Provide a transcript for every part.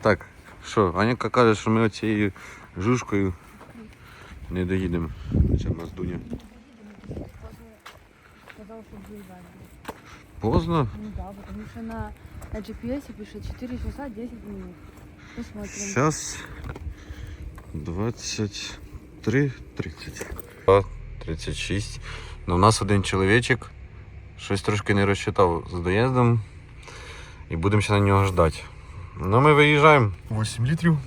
Так, що, Аніка каже, що ми оцією жушкою не доїдемо. Це в нас Дуня. Сказал, что выезжали. Поздно? Ну да, потому что на, на GPS пишет 4 часа 10 минут. Посмотрим. Сейчас 23.30. 36. Ну, у нас один чоловічок щось трошки не розчитав з доїздом. І будемо ще на нього ждати. Ну, ми виїжджаємо. 8 літрів.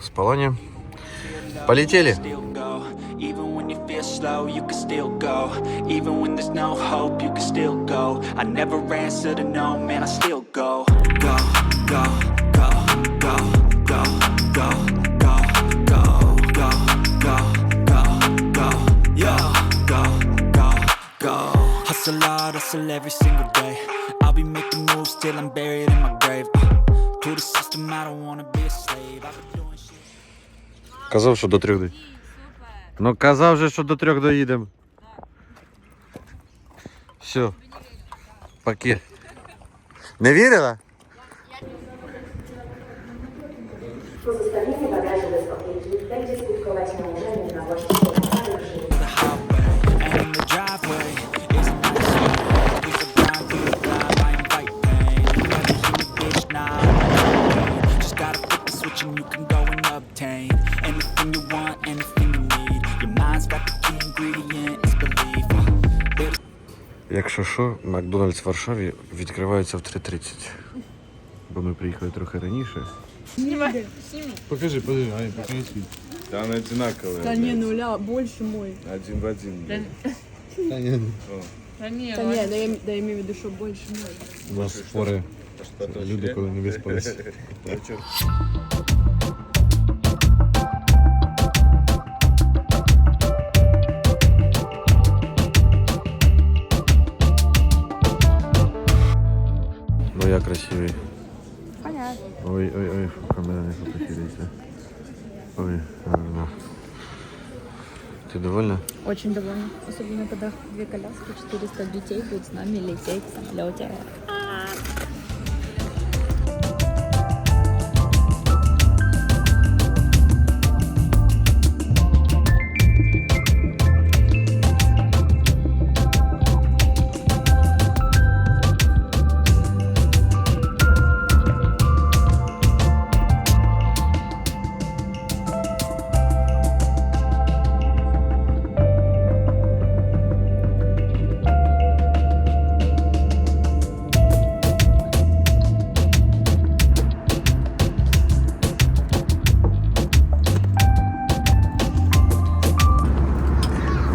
Спалання. Полетели. Still go. Even when you feel slow, you can still go. Even when there's no hope, you can still go. I never answer to no, man, I still go. Go, go, go, go, go, go, go, go, Hustle hard, hustle every single day. I'll be making moves till I'm buried in my grave. Uh, to the system, I don't wanna be a slave. I've been doing shit. Казав, що до трьох доїдемо. Ну казав же, що до трьох доїдемо. Все. Пакет. Не вірила? Pozostawienie bagaży bez the you can go and obtain anything you want, anything you need. Your mind's got the key ingredient, it's belief. Uh, Якщо що, Макдональдс в Варшаві відкривається в 3.30. Бо ми приїхали трохи раніше. Покажи, покажи, Аня, покажи свій. Да, он одинаковый. Да не, нуля, больше мой. Один в один. блин. Та ні, Да не, да я, да я имею в виду, что больше мой. У нас спори Что-то люди, вообще? коли не виспались. Вечер. Ну я красивий. Понятно. Ой, ой, ой, камера не фотографируется. Ой, гарно. Ты довольна? Очень довольна. Особенно, когда две коляски, 400 детей будут с нами лететь в самолете.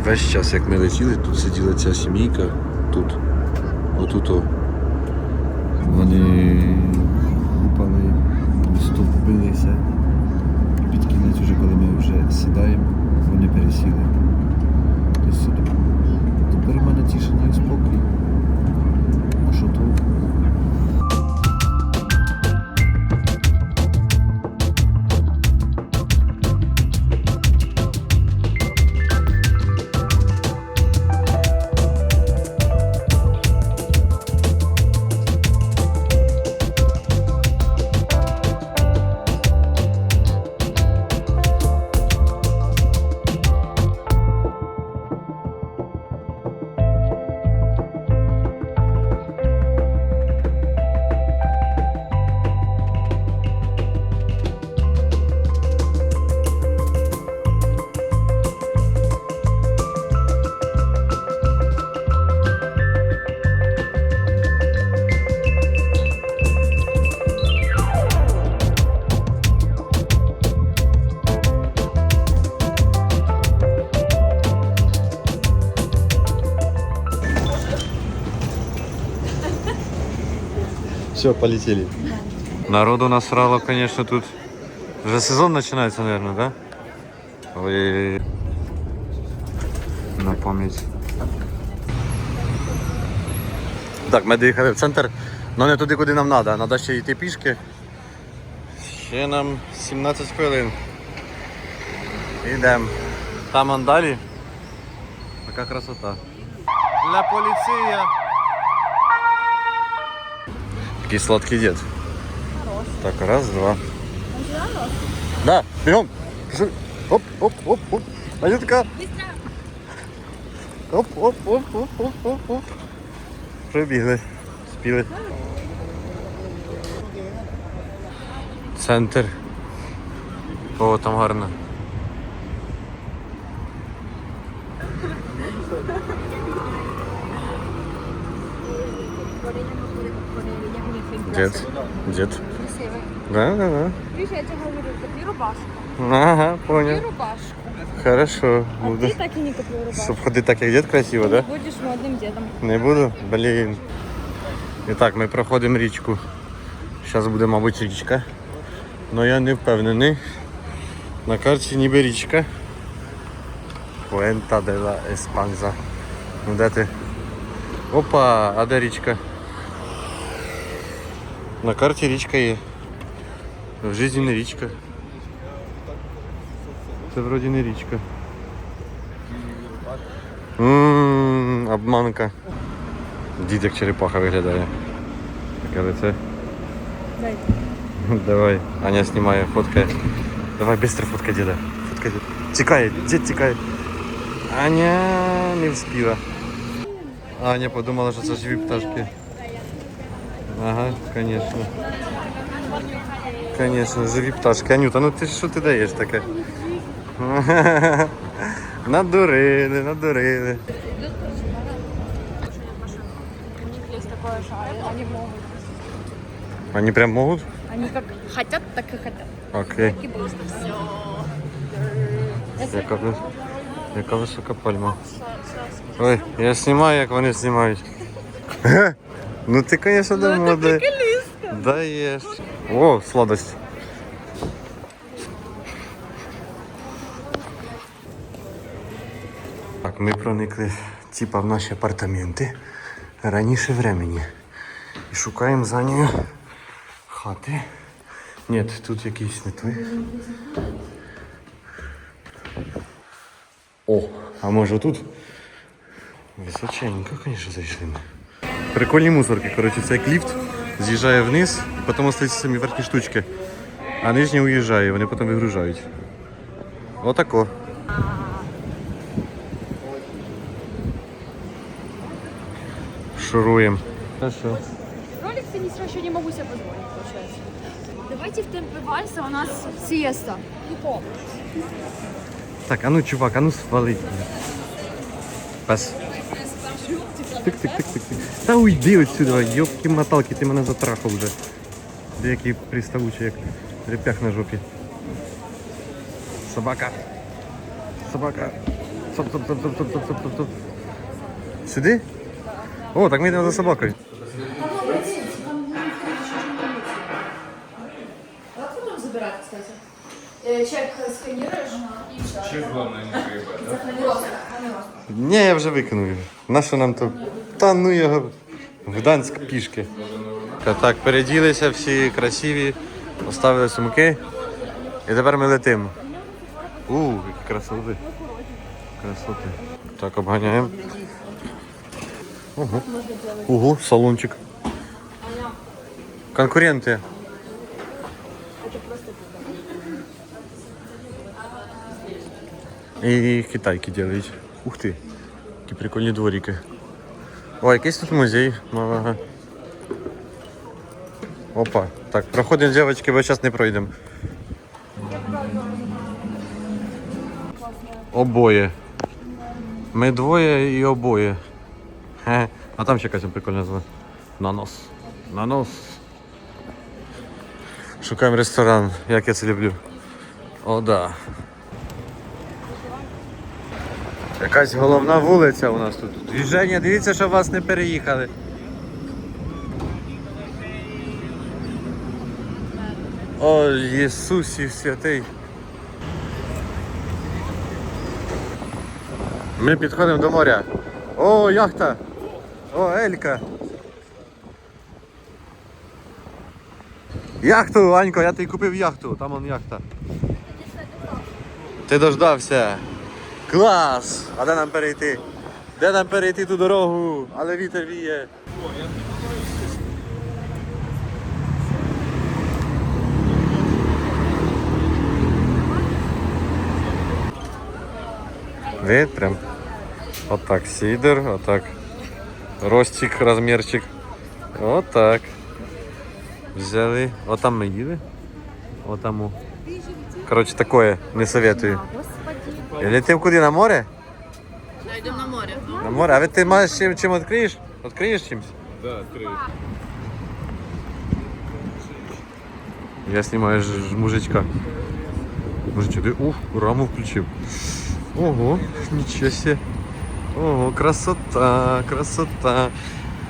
Весь час, як ми летіли, тут сиділа ця сімейка, тут, отут. о. Вони упали, стовпилися. Під кінець, уже, коли ми вже сідаємо, вони пересіли. Тобто, тепер в мене тишина і спокій. А що тут? Все, полетели. Народу насрало, конечно, тут. Уже сезон начинается, наверное, да? Ой. На пам'ять. Так, ми доїхали в центр, але не туди, куди нам треба. Треба ще йти пішки. Ще нам 17 хвилин. Йдемо. Там далі. Така красота. Ля поліція. Такий сладкий дід. Хороший. Так, раз, два. Да, бегом. Пішли. Оп, оп, оп, оп. Анютка. Оп, оп, оп, оп, оп, оп, оп. Прибігли. Спіли. Центр. О, там гарно. Дед. Дед. Да, да, да. Видишь, я тебе говорю, купи рубашку. Ага, понял. рубашку. Хорошо, А буду. ты так и не купил рубашку. Щоб ходити так, як дід красиво, да? Будешь модным дедом. Не буду? Блін. І так, ми проходимо річку. Зараз буде, мабуть, річка. Але я не впевнений. На карті ніби річка. Пуента де ла Еспанза. Ну де ти? Опа, а де річка? На карті річка є. В житті не річка. Це вроді не річка. Ммм, обманка. Дід як черепаха виглядає. Таке лице. Дай. Давай. Аня знімає, фоткає. Давай, быстро фоткай діда. Фоткай діда. Тікає, дід тікає. Аня не вспіла. Аня подумала, що це живі пташки. Ага, конечно. Конечно, живі пташки. Анюта, ну ти що ти даєш таке? Надурили, надурили. У них есть такое, что они могут. Они прям могут? Они как хотят, так и хотят. Окей. И просто все. Яка, ви- яка висока пальма. Ой, я знімаю, як вони знімають. Ну ти, звісно, да, молодець. Даєш. О, сладость. Так, ми проникли типа в наші апартаменти раніше времени. І шукаємо за нею хати. Ні, тут якийсь не той. О, а може тут? Височенько, звісно, зайшли ми. Прикольні мусорки, коротше, це як ліфт з'їжджає вниз, потім остаються самі верхні штучки, а нижні уїжджає, вони потім вигружають. Отако. Шуруємо. Хорошо. Ролик финишера еще не могу себе получается. Давайте в темпе вальса у нас сиеста. Так, а ну чувак, а ну свали. Пес. Тик-тик-тик-тик. Та уйди отсюда, йопки моталки, ти мене затрахав вже. Ти який приставучий, як реп'ях на жопі. Собака. Собака. Стоп, стоп, стоп, стоп, стоп, стоп, стоп, стоп, стоп. Сюди? О, так ми йдемо за собакою. Чек сканируешь и все. Ще головне не да? Ні, я вже викинув. Нащо нам то? Та ну його в Гданськ пішки. Так, переділися всі красиві, поставили сумки. І тепер ми летимо. У, які красоти. Красоти. Так, обганяємо. Ого. Ого, салончик. Конкуренти. І китайки делають. Ух ти. Які прикольні дворики. О, якийсь тут музей. Ага. Опа. Так, проходимо, дівчатки, бо зараз не пройдемо. Обоє. Ми двоє і обоє. Хе. А там ще якась прикольна назва. Нанос. Нанос. Шукаємо ресторан, як я це люблю. О, да. Якась головна вулиця у нас тут. Двіження, дивіться, щоб вас не переїхали. О, Єсусі святий. Ми підходимо до моря. О, яхта! О, Елька! Яхту, Анько, я тобі купив яхту, там он яхта. Ти дождався. Клас! А де нам перейти? Де нам перейти ту дорогу? Але вітер віє. Вид прям. Вот так сидр, вот так ростик, размерчик. Вот так. Взяли. Вот ми мы Отаму. Вот там. Короче, такое не советую. Господи. Летим куди на море? Йдемо на море. На море. А ви ти маєш чим, чим відкриєш? Відкриєш чимось? Да, открою. Я знімаю ж, ж мужичка. Мужичок, ти ух, раму включив. Ого, нічого себе. Ого, красота, красота.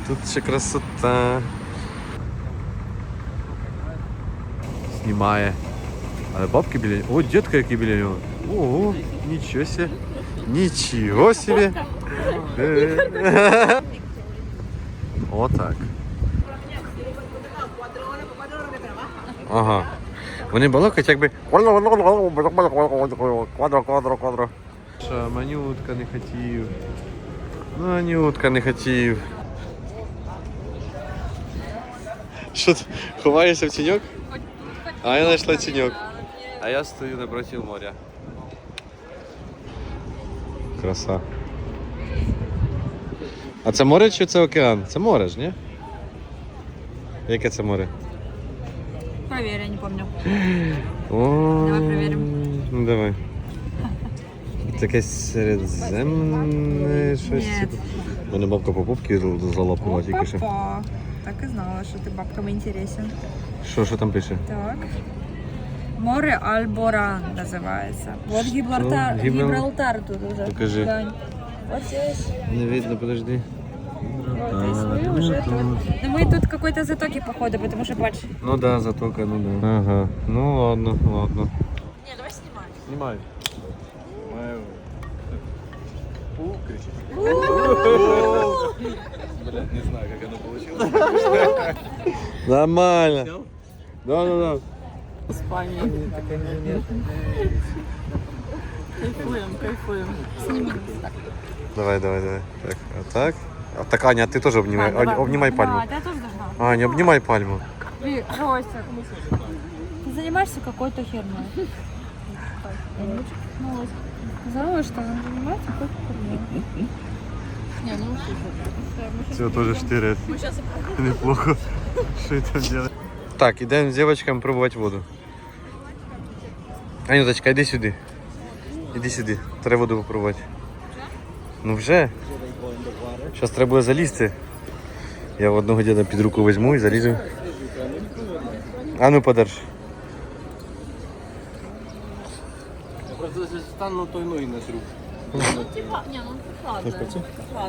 Тут ще красота. Знімає. Але бабки біля нього. О, дітка який біля нього. Ого, Нічого себе. Нічого себе. Е. Отак. Ага. Вони балакають якби. Квадро, квадро, квадро. Що, манютка не хотів. Манютка не хотів. Що ти ховаєшся в тіньок? А я знайшла тіньок. А я стою напроти моря. Краса. А це море чи це океан? Це море ж, ні? Яке це море? Проверь, я не помню. О, Давай перевіримо. Ну давай. Таке середземне щось. Ні. типу. Мене бабка по пупки зал- залапнула тільки що. Так и знала, что ты бабкам интересен. Що, що там пише? Так. Море Альборан называется. Вот Гибралтар, Гибрал- Гибралтар тут уже. Покажи. Глянь. Вот здесь. Не видно, подожди. Вот здесь мы уже тут. Но мы тут какой-то затоке, походу, потому что, бач, Ну да, затока, ну да. Ага. Ну ладно, ладно. Не, давай снимай. Снимай. Блядь, не знаю, как оно получилось. Нормально. Да, да, да. Давай, давай, давай. Так, а так. А так, Аня, ты тоже обнимай, Ань, обнимай пальму. Да, я тоже должна. Аня, обнимай пальму. Ты, Ростик, ты занимаешься какой-то херней. Ну, Здорово, что он занимается какой-то херней. Все тоже штырит. Неплохо. Что это делать? Так, идем с девочками пробовать воду. Анюточка, иди сюди. Іди сюди. Треба воду попробувати. Ну вже. Зараз треба буде залізти. Я в одного діда під руку візьму і залізу. А ну подерж. Просто если стану, то и ноги на руку.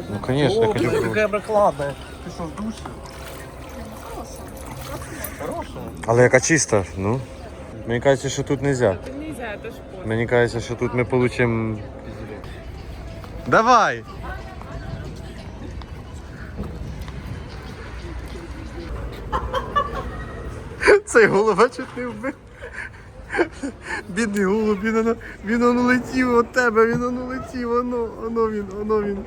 Ну конечно, я хочу пробувати. прокладная. Ты что, в душе? Але яка чиста, ну. Мені кажеться, що тут не нельзя. Мені кажеться, що тут ми получимо. Давай! Цей голова чуть не вбив. Бідний голуб, він, оно, він оно летів від тебе, він оно летів, оно, оно він, оно він.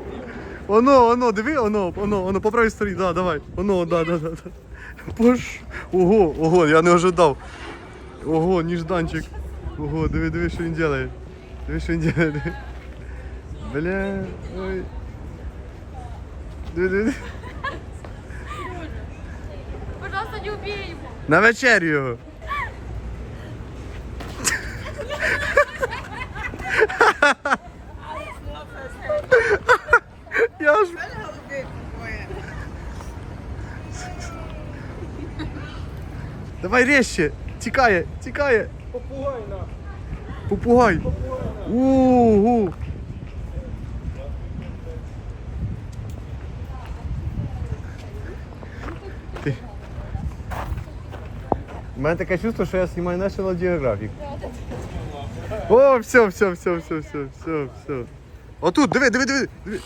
Оно, оно, диви, оно, оно, оно, по правій стороні, да, давай. Оно, да, да, да. да. Пош. Ого, ого, я не ожидав. Ого, ніжданчик. Ого, диви, диви, що він робить. Диви, що він диви. Бля, ой. Диви, диви. Пожалуйста, не убей его. На вечерю його. Я ж... Давай резче. Тікає, тікає. Попугай на. Попугай. Угу. У мене таке чувство, що я знімаю National Geographic. О, все, все, все, все, все, все, все. Отут, диви, диви, диви. диви.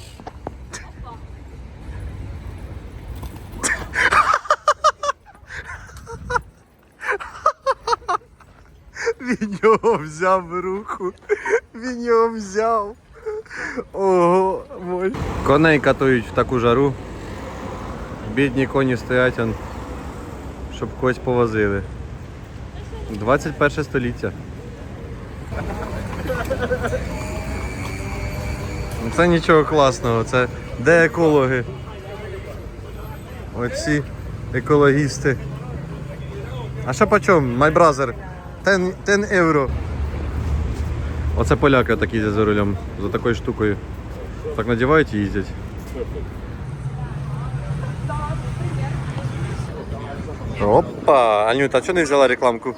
Він його взяв руку. Він його взяв. Ого, мой. Коней катують в таку жару. Бідні коні стоять, он, щоб когось повозили. 21 століття. Це нічого класного, це де екологи? Оці екологісти. А що по чому? Brother? 10, 10 євро. Оце поляки так їздять за рулем, за такою штукою. Так надівають і їздять. Опа! Анюта, а чого не взяла рекламку?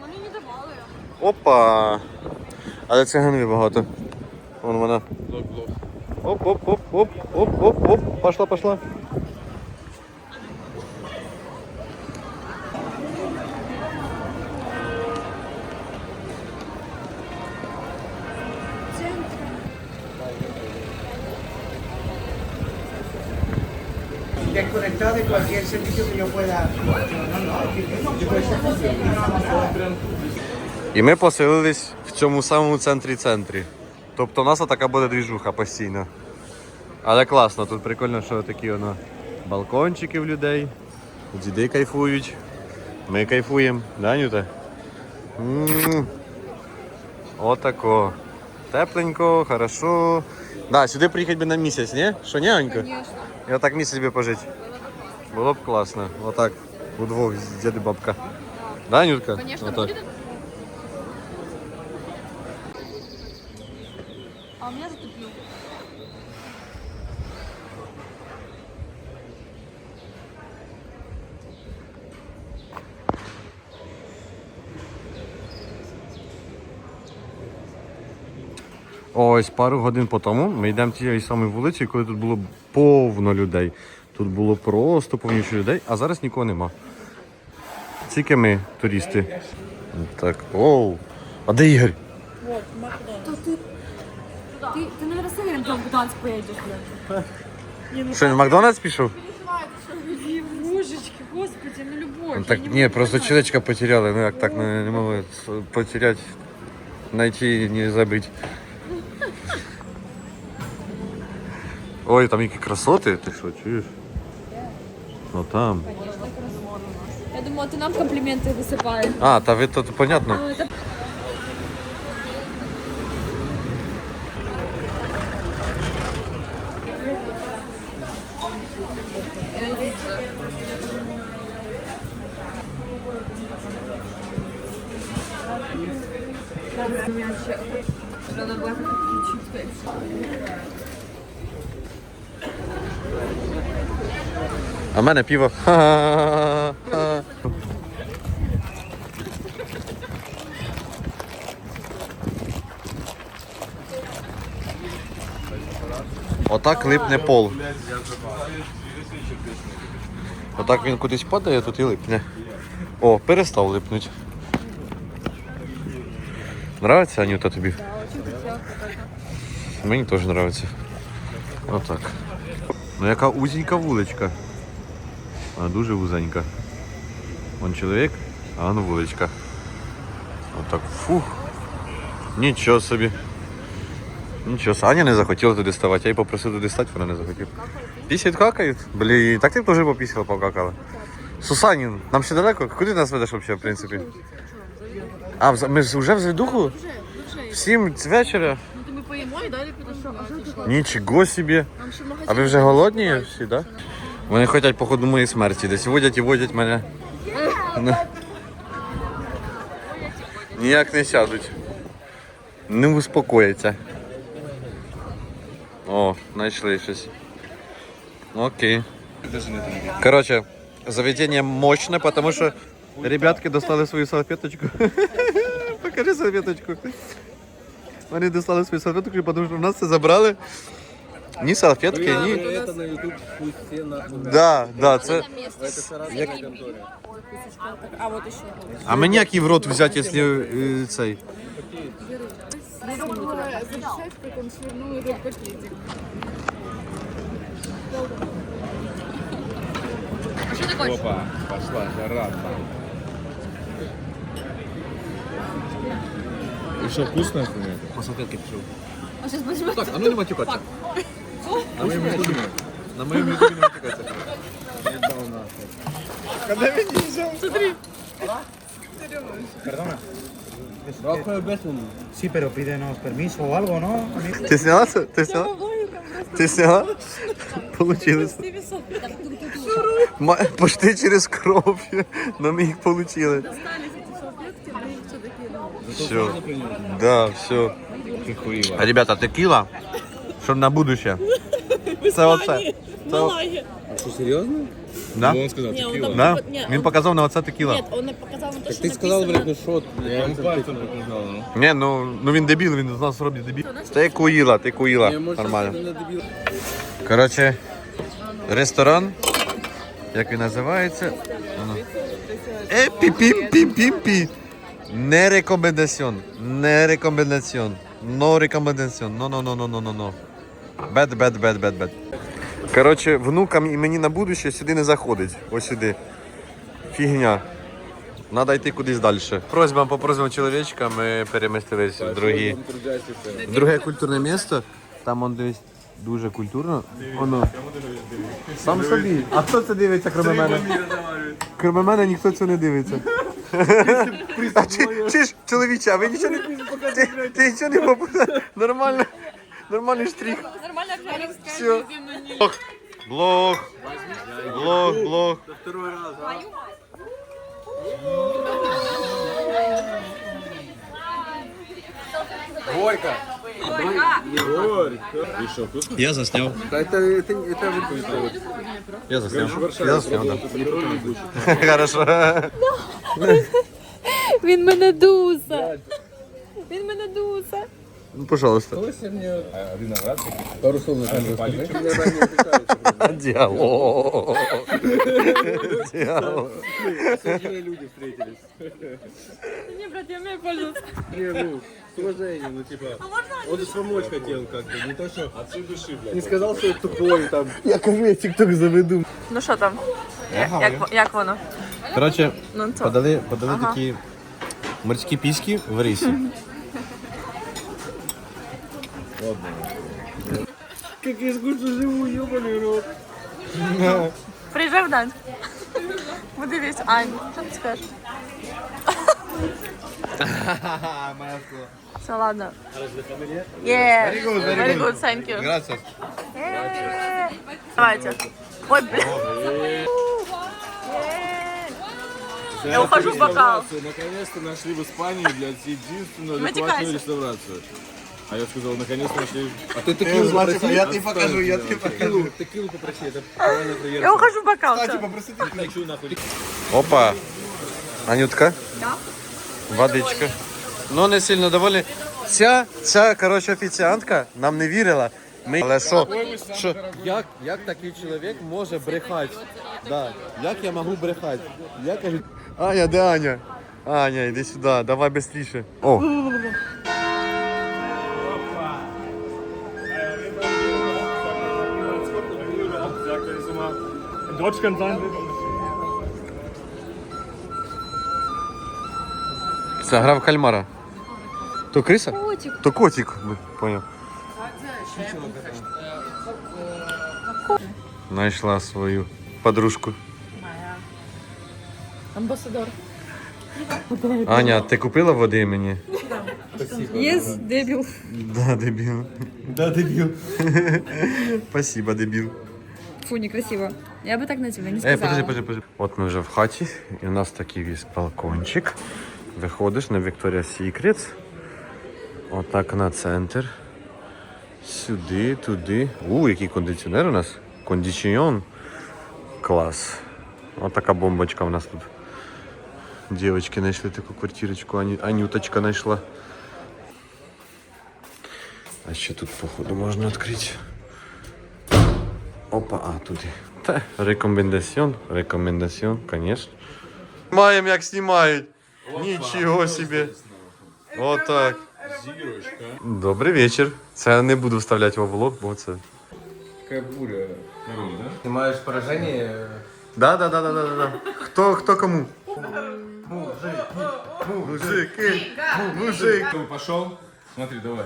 Вони не давали. Опа! Але циганви багато. Вон вона. Оп, оп, оп, оп, оп, оп, оп. Пошла, пошла. Servicio que yo pueda. І ми поселились в цьому самому центрі центрі. Тобто у нас така буде двіжуха постійно. Але класно, тут прикольно, що такі воно балкончики в людей. Діди кайфують. Ми кайфуємо, да, Нюта? М. Отако. Тепленько, хорошо. Да, сюди приїхати би на місяць, ні? Що ні, Анька? І отак місяць би пожити. Було б класно. Отак. Удвох з діди бабка. Да, Нютка? Конечно, Отак. будет. А у меня затупил. Ось пару годин по тому ми йдемо тією самою вулицею, коли тут було повно людей. Тут було просто повніше людей, а зараз нікого нема. Тільки ми, туристи. Так, оу. А де Ігор? Ты, ты, наверное, с Игорем там в Гданьск поедешь, блядь. Що, він в Макдональдс пішов? Божечки, господи, ну любовь. Ну, так ні, просто чоловічка потеряли. Ну як так не, не могли потеряти, знайти і не забити. Ой, там які красоти, ти що, чуєш? Ну там. Я думала, ты нам комплименты высыпаешь. А, та ви тут понятно. Ну, это А в мене. Ха-ха-ха. Отак липне пол. Отак він кудись падає, тут і липне. О, перестав липнути. Нравиться, Анюта, тобі? Мені теж нравиться. Отак. Ну яка узенька вуличка. Вона дуже вузенька. Вон чоловік, а вон вуличка. Отак. Фух. Нічого собі. Нічого, собі. Аня не захотіла туди ставати, я її попросив туди стати, вона не захотіла. Пісять какають? Блін, так ти теж попісила, покакала. Сусанін, нам ще далеко? Куди нас ведеш взагалі, в принципі? А, в- ми ж вже в Звідуху? В сім вечора? Ну, ты мы поїмо і далі ти Нічого собі. А ви вже голодні всі, так? Вони хочуть, походу, моєї смерті. Десь водять і водять мене. Ну. Ніяк не сядуть. Не успокояться. О, знайшли щось. Окей. Короче, заведение мощное, потому что ребятки достали свою салфеточку. Покажи салфеточку. Вони достали свою салфеточку, тому що у нас це забрали. Ні салфетки, ні. Это на YouTube пусть все на... Да, да, це. А вот еще. А мені який в рот взяти, якщо е, цей. Зачать, как он свернул этот пакетик. А что ты хочешь? Опа, пошла жара там. И что, вкусно это? По салфетки пішов. А сейчас возьмем. Так, а ну не матюкаться. На моєму ютубі. На моєму ютубі не матюкаться. Когда меня не взял? Смотри. Кардона? Sí, pero pídenos permiso o algo, ¿no? Ти сняла це? Ти сняла? Ти сняла? Получилось. Ма- Пошти через кров, но ми їх получили. Все. Да, все. Ребята, текіла, щоб на будущее. Це оце. Це... Що, серйозно? Да? Он сказав, текіла. Да? Він показав на оце текіла. он показал на то, Ти сказав, блядь, ну що? Я йому пальцем показав, ну. Ні, ну, ну він дебіл, він з нас робить дебіл. Ти куїла, ти куїла. Нормально. Коротше, ресторан, як він називається? Воно. Е, пі-пім-пім-пім-пі. Не рекомендаціон. Не рекомендаціон. Но рекомендаціон. Но, но, но, но, но, но, но. Бед, бед, бед, бед, бед. Коротше, внукам і мені на будущее сюди не заходить. Ось сюди. Фігня. Надо йти кудись далі. Просьбам по просьбам чоловічка ми перемістились в другі. в друге культурне місто. Там он дивись дуже культурно. Воно. Сам собі. А хто це дивиться, крім мене? Крім мене ніхто цього не дивиться. А чи, чи ж, чоловіче, а ви нічого не ти, ти нічого не попадає? Нормально. Нормальний штрих. Нормально Все. Блог. Блог, блог. Горько. І що, вкусно? Я засняв. Та це, це, це відповідь. Я засняв. Варшаві Я засняв, було, да. то ніхто не буде. Хорошо. Він мене дуса. Він мене дуса. Ну, пожалуйста. Мені а, виноград. Пару слов на камеру скажи. Не. Диалог. Диалог. Люди встретились. Ні, брат, я вмію пользуватися. Не, ну, с уважением, ну типа. Он же помочь хотел как-то, не то что. От всей души, блядь. Не сказал, что я тупой там. Я кажу, я тік-ток заведу. Ну що там? Як, як воно? Коротше, Ну це. подали, подали такі морські піски в рисі. Как я скучно живу, ебаный рот. Приїжджай в Гданськ. Подивись, Ань, що ти скажеш? Все, ладно. Yeah. Very good, very good. thank you. Gracias. Yeah. Давайте. Ой, блин. Yeah. Я ухожу в бокал. Наконец-то нашли в Испании, блядь, единственную адекватную реставрацию. А я сказал, наконец-то нашли. А ты текилу попроси, я тебе покажу, я тебе покажу. Текилу попроси, это правильно проверка. Я ухожу в бокал. всё. Хочу нахуй. Опа. Анютка. Водичка. Ну, не сильно доволі. Ця, ця, коротше, офіціантка нам не вірила. Ми... Але що? що? Як, як такий чоловік може брехати? Да. Як я можу брехати? Я кажу, Аня, де Аня? Аня, йди сюди, давай швидше. О. Це гра в кальмара. То криса? Котик. То котик, понял. Знайшла свою подружку. Амбасадор. Аня, ти купила води мені? Єс, дебіл. Да, дебіл. Да, дебіл. Спасибо, дебіл. Фу, некрасиво. Я бы так на тебя не сказала. подожди, подожди, подожди. От ми вже в хаті, і у нас такий весь балкончик. Виходиш на Victoria's Secret. Отак на центр. Сюди, туди. У, який кондиціонер у нас. Кондиціон. Клас. От така бомбочка у нас тут. Дівчатки знайшли таку квартирочку, Ані, Анюточка знайшла. А ще тут, походу, можна відкрити. Опа, а туди. Та, рекомендаціон, рекомендаціон, звісно. Маємо як знімають. Нічого собі. Отак. Добрий вечір. Це не буду вставляти в влог, бо це. Какая буря народу, да? Ты маешь поражение. Да, да, да, да, да, да. Хто, хто кому? Мужики. Мужик. Первый пошел. Смотри, давай.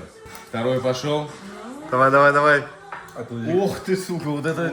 Второй пошел. Давай, давай, давай. Ох ты, сука, вот это...